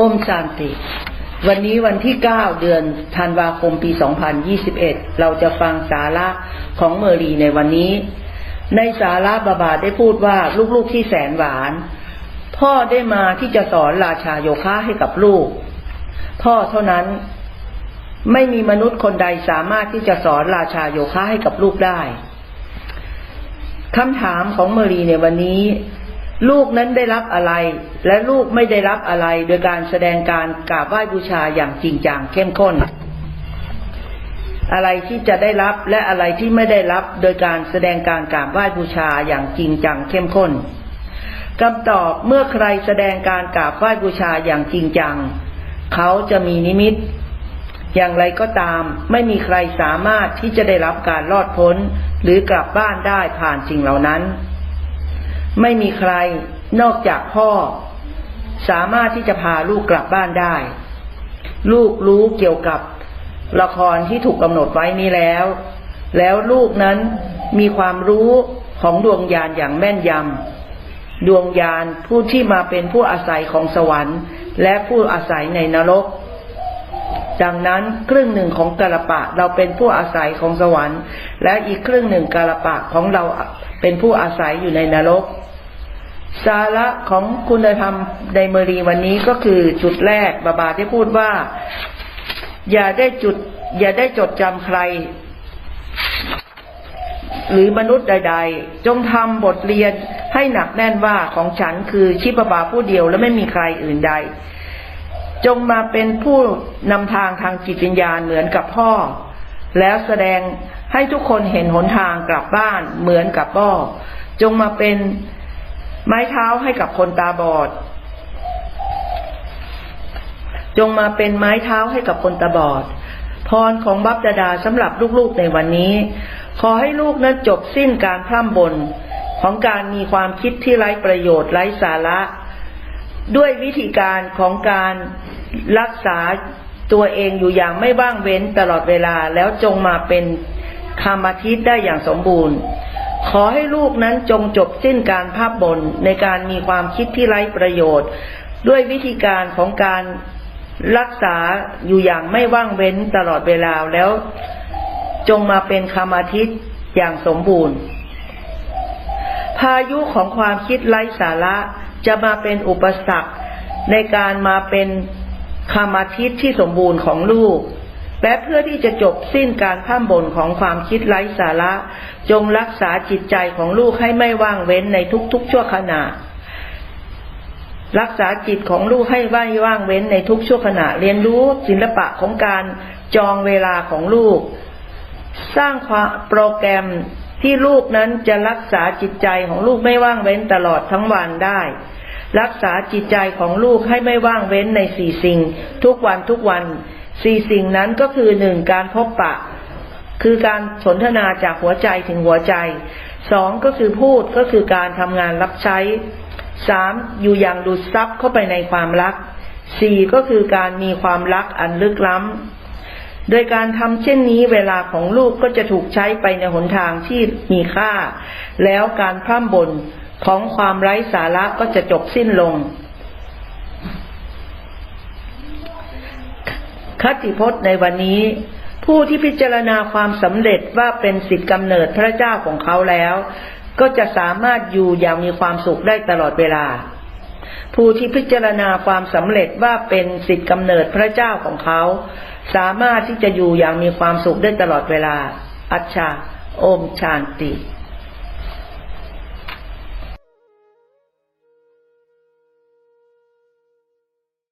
โอมชานติ วันนี้วันที่ 9 เดือนธันวาคมปี 2021 เราจะฟังสาระของเมอรีในวันนี้ ในสาระบาบาได้พูดว่าลูกๆที่แสนหวาน พ่อได้มาที่จะสอนราชาโยคะให้กับลูก พ่อเท่านั้นไม่มีมนุษย์คนใดสามารถที่จะสอนราชาโยคะให้กับลูกได้คำถามของเมอรีในวันนี้ ลูกนั้นได้รับอะไร และลูกไม่ได้รับอะไร โดยการแสดงการกราบไหว้บูชาอย่างจริงจังเข้มข้น อะไรที่จะได้รับและอะไรที่ไม่ได้รับ โดยการแสดงการกราบไหว้บูชาอย่างจริงจังเข้มข้นคำตอบเมื่อใครแสดงการกราบไหว้บูชาอย่างจริงจัง เขาจะมีนิมิต อย่างไรก็ตาม ไม่มีใครสามารถที่จะได้รับการรอดพ้น หรือกลับบ้านได้ผ่านสิ่งเหล่านั้น ไม่มีใครนอกจากพ่อ สามารถที่จะพาลูกกลับบ้านได้ ลูกรู้เกี่ยวกับละครที่ถูกกำหนดไว้นี้แล้ว แล้วลูกนั้นมีความรู้ของดวงญาณอย่างแม่นยำดวงญาณผู้ที่มาเป็นผู้อาศัยของสวรรค์ และผู้อาศัยในนรก ดังนั้นครึ่งหนึ่งของกาลปะเราเป็นผู้อาศัยของสวรรค์ และอีกครึ่งหนึ่งกาลปะของเราเป็นผู้อาศัยอยู่ในนรก สาระของคุณธรรมในเมรีวันนี้ก็คือจุดแรกบาบาที่พูดว่า อย่าได้จุด อย่าได้จดจำใคร หรือมนุษย์ใด ๆ จงทำบทเรียนให้หนักแน่นว่าของฉันคือชิปบาผู้เดียวและไม่มีใครอื่นใด จงมาเป็นผู้นำทางทางจิตวิญญาณเหมือนกับพ่อ แล้วแสดงให้ทุกคนเห็นหนทางกลับบ้านเหมือนกับพ่อ จงมาเป็นไม้เท้าให้กับคนตาบอด จงมาเป็นไม้เท้าให้กับคนตาบอด พรของบัพดาดาสำหรับลูกๆในวันนี้ ขอให้ลูกนั้นจบสิ้นการพร่ำบนของการมีความคิดที่ไร้ประโยชน์ไร้สาระ ด้วยวิธีการของการ รักษาตัวเองอยู่อย่างไม่ว่างเว้นตลอดเวลาแล้วจงมาเป็นคามาทิตได้อย่างสมบูรณ์ ขอให้ลูกนั้นจงจบสิ้นการภาพบนในการมีความคิดที่ไร้ประโยชน์ ด้วยวิธีการของการรักษาอยู่อย่างไม่ว่างเว้นตลอดเวลาแล้ว จงมาเป็นคามาทิตอย่างสมบูรณ์ พายุของความคิดไร้สาระจะมาเป็นอุปสรรคในการมาเป็น คามาทิตที่สมบูรณ์ของลูก และเพื่อที่จะจบสิ้นการข้ามบนของความคิดไร้สาระ จงรักษาจิตใจของลูกให้ไม่ว่างเว้นในทุกๆชั่วขณะ รักษาจิตของลูกให้ไม่ว่างเว้นในทุกชั่วขณะ เรียนรู้ศิลปะของการจองเวลาของลูก สร้างความโปรแกรมที่ลูกนั้นจะรักษาจิตใจของลูกไม่ว่างเว้นตลอดทั้งวันได้ รักษาจิตใจของลูกให้ไม่ว่างเว้นในสี่สิ่ง ทุกวันทุกวันสี่สิ่งนั้นก็คือหนึ่งการพบปะ คือการสนทนาจากหัวใจถึงหัวใจสองก็คือพูดก็คือการทำงานรับใช้สามอยู่อย่างดูดซับเข้าไปในความรักสี่ก็คือการมีความรักอันลึกล้ำ โดยการทำเช่นนี้เวลาของลูกก็จะถูกใช้ไปในหนทางที่มีค่า แล้วการพร่ำบ่นของความไร้สาระก็จะจบสิ้นลง คติพจน์ในวันนี้ ผู้ที่พิจารณาความสำเร็จว่าเป็นสิทธิกำเนิดพระเจ้าของเขาแล้ว ก็จะสามารถอยู่อย่างมีความสุขได้ตลอดเวลา ผู้ที่พิจารณาความสำเร็จว่าเป็นสิทธิกำเนิดพระเจ้าของเขา สามารถที่จะอยู่อย่างมีความสุขได้ตลอดเวลา อัชชาโอมชานติ